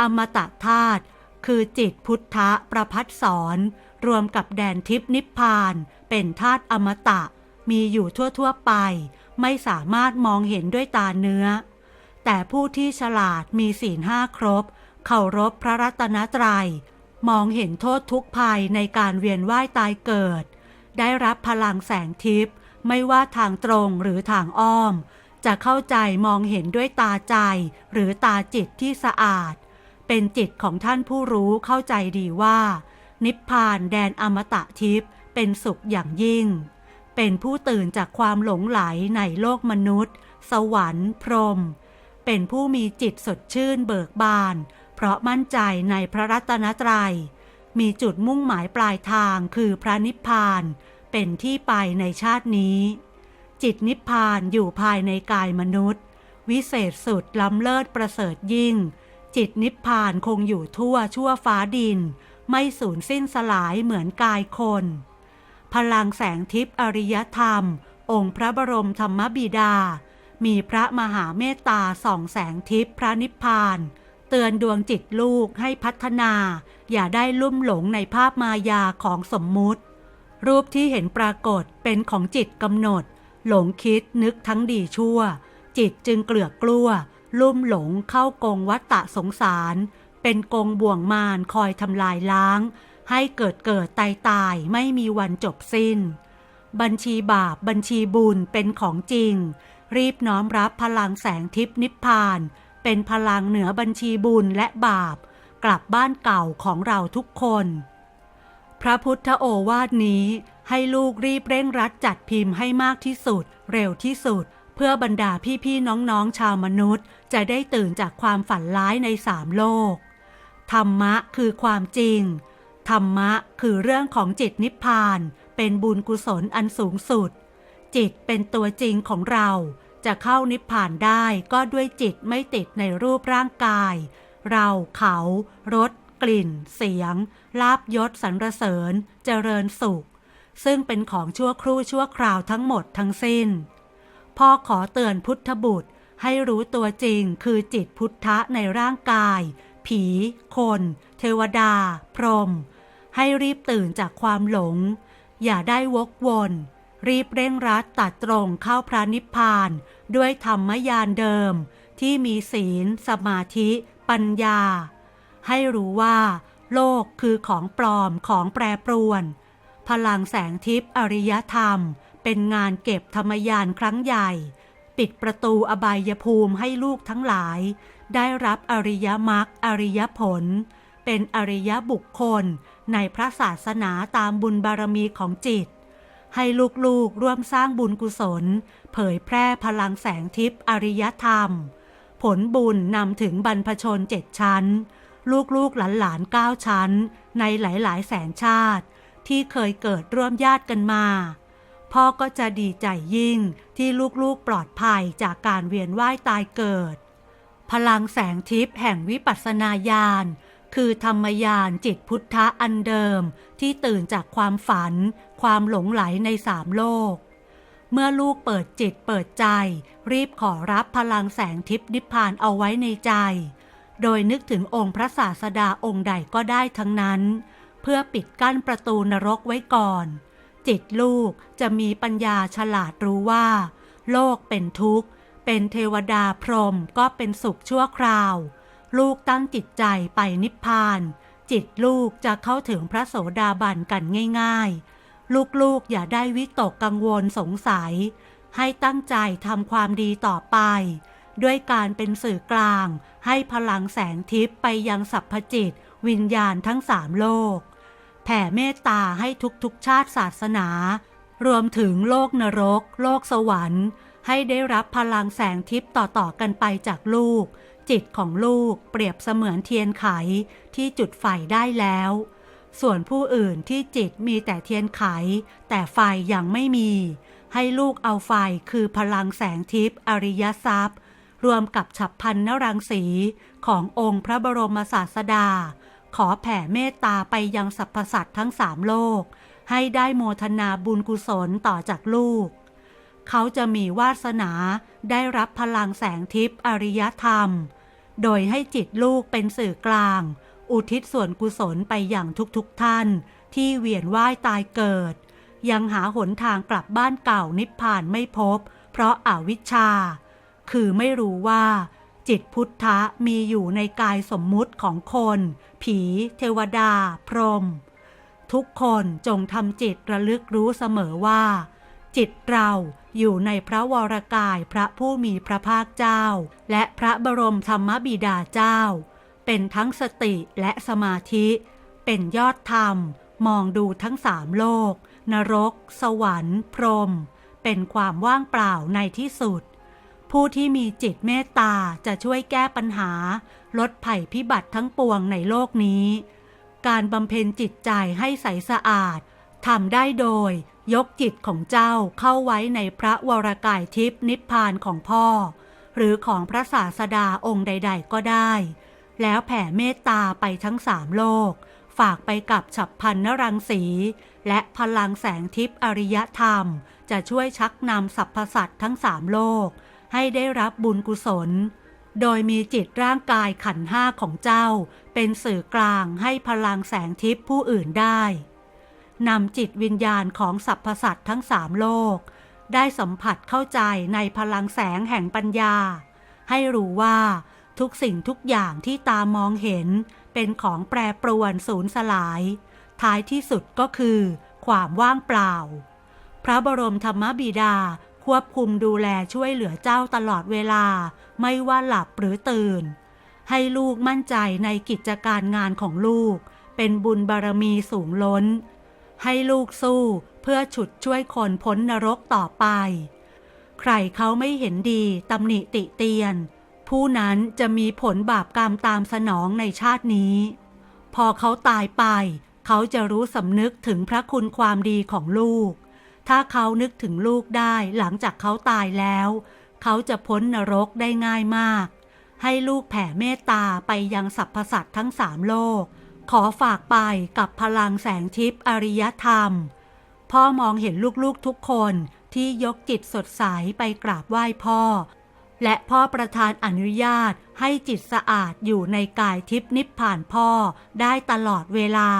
อมตะธาตุคือจิตพุทธะประพัดสอนรวมกับแดนทิพนิพพาน เป็นธาตุอมตะ มีอยู่ทั่วๆไป ไม่สามารถมองเห็นด้วยตาเนื้อ แต่ผู้ที่ฉลาดมีศีลห้าครบเคารพพระรัตนตรัย มองเห็นโทษทุกภัยในการเวียนว่ายตายเกิด ได้รับพลังแสงทิพย์ไม่ว่าทางตรงหรือทางอ้อม จะเข้าใจมองเห็นด้วยตาใจหรือตาจิตที่สะอาด เป็นจิตของท่านผู้รู้เข้าใจดีว่า นิพพานแดนอมตะทิพย์เป็นสุขอย่างยิ่ง เป็นผู้ตื่นจากความหลงไหลในโลกมนุษย์ สวรรค์ พรหมเป็นผู้มีจิตสดชื่นเบิกบาน เพราะมั่นใจในพระรัตนตรยัย มีจุดมุ่งหมายปลายทางคือพระนิพพาน เป็นที่ไปในชาตินี้ จิตนิพพานอยู่ภายในกายมนุษย์ วิเศษสุดล้ำเลิศประเสริฐยิ่ง จิตนิพพานคงอยู่ทั่วชั่วฟ้าดิน ไม่สูญสิ้นสลายเหมือนกายคน พลังแสงทิพย์อริยธรรม องค์พระบรมธรรมบิดา มีพระมหาเมตตาส่องแสงทิพย์พระนิพพาน เตือนดวงจิตลูกให้พัฒนา อย่าได้ลุ่มหลงในภาพมายาของสมมุติ รูปที่เห็นปรากฏเป็นของจิตกำหนด หลงคิดนึกทั้งดีชั่ว จิตจึงเกลือกกลัว ลุ่มหลงเข้ากงวัฏฏะสงสาร เป็นกงบ่วงมารคอยทำลายล้าง ให้เกิดเกิดตายตายไม่มีวันจบสิ้น บัญชีบาปบัญชีบุญเป็นของจริง รีบน้อมรับพลังแสงทิพนิพพาน เป็นพลังเหนือบัญชีบุญและบาป กลับบ้านเก่าของเราทุกคน พระพุทธโอวาทนี้ให้ลูกรีบเร่งรัดจัดพิมพ์ให้มากที่สุด เร็วที่สุด พื่อบรรดาพี่ๆน้องๆชาวมนุษย์ จะได้ตื่นจากความฝันร้ายในสามโลก ธรรมะคือความจริง ธรรมะคือเรื่องของจิตนิพพาน เป็นบุญกุศลอันสูงสุด จิตเป็นตัวจริงของเรา จะเข้านิพพานได้ก็ด้วยจิตไม่ติดในรูปร่างกาย เราเขารสกลิ่น เสียง ลาบยศสรรเสริญ เจริญสุข ซึ่งเป็นของชั่วครู่ชั่วคราวทั้งหมดทั้งสิ้น พ่อขอเตือนพุทธบุตรให้รู้ตัวจริงคือจิตพุทธะในร่างกาย ผี คน เทวดา พรหมให้รีบตื่นจากความหลง อย่าได้วกวน รีบเร่งรัดตัดตรงเข้าพระนิพพาน ด้วยธรรมยานเดิม ที่มีศีล สมาธิ ปัญญา ให้รู้ว่า โลกคือของปลอมของแปรปรวน พลังแสงทิพย์อริยธรรม เป็นงานเก็บธรรมยานครั้งใหญ่ ปิดประตูอบายภูมิให้ลูกทั้งหลาย ได้รับอริยมรรคอริยผล เป็นอริยบุคคลในพระศาสนาตามบุญบารมีของจิต ให้ลูกๆร่วมสร้างบุญกุศล เผยแพร่พลังแสงทิพย์อริยธรรม ผลบุญนำถึงบรรพชนเจ็ดชั้น ลูกๆหลานๆเก้าชั้น ในหลายๆแสนชาติ ที่เคยเกิดร่วมญาติกันมา พ่อก็จะดีใจยิ่งที่ลูกๆปลอดภัยจากการเวียนว่ายตายเกิด พลังแสงทิพย์แห่งวิปัสสนาญาณคือธรรมยานจิตพุทธะอันเดิม ที่ตื่นจากความฝัน ความหลงไหลในสามโลก เมื่อลูกเปิดจิตเปิดใจ รีบขอรับพลังแสงทิพย์นิพพานเอาไว้ในใจ โดยนึกถึงองค์พระศาสดาองค์ใดก็ได้ทั้งนั้น เพื่อปิดกั้นประตูนรกไว้ก่อน จิตลูกจะมีปัญญาฉลาดรู้ว่า โลกเป็นทุกข์ เป็นเทวดาพรหมก็เป็นสุขชั่วคราว ลูกตั้งจิตใจไปนิพพาน จิตลูกจะเข้าถึงพระโสดาบันกันง่าย ๆ ลูกๆอย่าได้วิตกกังวลสงสัย ให้ตั้งใจทำความดีต่อไป ด้วยการเป็นสื่อกลาง ให้พลังแสงทิพย์ไปยังสัพพจิต วิญญาณทั้งสามโลก แผ่เมตตาให้ทุกๆชาติศาสนา รวมถึงโลกนรก โลกสวรรค์ ให้ได้รับพลังแสงทิพย์ต่อๆกันไปจากลูก จิตของลูกเปรียบเสมือนเทียนไขที่จุดไฟได้แล้ว ส่วนผู้อื่นที่จิตมีแต่เทียนไข แต่ไฟยังไม่มี ให้ลูกเอาไฟคือพลังแสงทิพย์อริยทรัพย์ รวมกับฉับพันนรังสีขององค์พระบรมศาสดา ขอแผ่เมตตาไปยังสรรพสัตว์ทั้งสามโลก ให้ได้โมทนาบุญกุศลต่อจากลูก เขาจะมีวาสนาได้รับพลังแสงทิพย์อริยธรรม โดยให้จิตลูกเป็นสื่อกลาง อุทิศส่วนกุศลไปอย่างทุกๆทท่าน ที่เวียนว่ายตายเกิด ยังหาหนทางกลับบ้านเก่านิพพานไม่พบ เพราะอาวิชชา คือไม่รู้ว่า จิตพุทธะมีอยู่ในกายสมมุติของคน ผี เทวดา พรหมทุกคนจงทำจิตระลึกรู้เสมอว่า จิตเราอยู่ในพระวรกายพระผู้มีพระภาคเจ้า และพระบรมธรรมบิดาเจ้า เป็นทั้งสติและสมาธิ เป็นยอดธรรม มองดูทั้งสามโลก นรก สวรรค์ พรหมเป็นความว่างเปล่าในที่สุด ผู้ที่มีจิตเมตตาจะช่วยแก้ปัญหา ลดภัยพิบัติทั้งปวงในโลกนี้ การบำเพ็ญจิตใจให้ใสสะอาดทำได้โดยยกจิตของเจ้าเข้าไว้ในพระวรกายทิพนิพพานของพ่อ หรือของพระศาสดาองค์ใด ๆ ก็ได้ แล้วแผ่เมตตาไปทั้งสามโลก ฝากไปกับฉับพันนรังสี และพลังแสงทิพย์อริยธรรม จะช่วยชักนำสรรพสัตว์ทั้งสามโลก ให้ได้รับบุญกุศล โดยมีจิตร่างกายขันห้าของเจ้า เป็นสื่อกลางให้พลังแสงทิพย์ผู้อื่นได้นำจิตวิญญาณของสรรพสัตว์ทั้งสามโลก ได้สัมผัสเข้าใจในพลังแสงแห่งปัญญา ให้รู้ว่าทุกสิ่งทุกอย่างที่ตามองเห็น เป็นของแปรปรวนสูญสลาย ท้ายที่สุดก็คือ ความว่างเปล่า พระบรมธรรมบิดา ควบคุมดูแลช่วยเหลือเจ้าตลอดเวลา ไม่ว่าหลับหรือตื่น ให้ลูกมั่นใจในกิจการงานของลูก เป็นบุญบารมีสูงล้น ให้ลูกสู้เพื่อฉุดช่วยคนพ้นนรกต่อไป ใครเขาไม่เห็นดีตำหนิติเตียน ผู้นั้นจะมีผลบาปกรรมตามสนองในชาตินี้ พอเขาตายไป เขาจะรู้สำนึกถึงพระคุณความดีของลูก ถ้าเขานึกถึงลูกได้หลังจากเขาตายแล้ว เขาจะพ้นนรกได้ง่ายมาก ให้ลูกแผ่เมตตาไปยังสรรพสัตว์ทั้งสามโลก ขอฝากไปกับพลังแสงทิพย์อริยธรรม พ่อมองเห็นลูกๆทุกคนที่ยกจิตสดใสไปกราบไหว้พ่อ และพ่อประธานอนุญาตให้จิตสะอาดอยู่ในกายทิพย์นิพพานพ่อได้ตลอดเวลา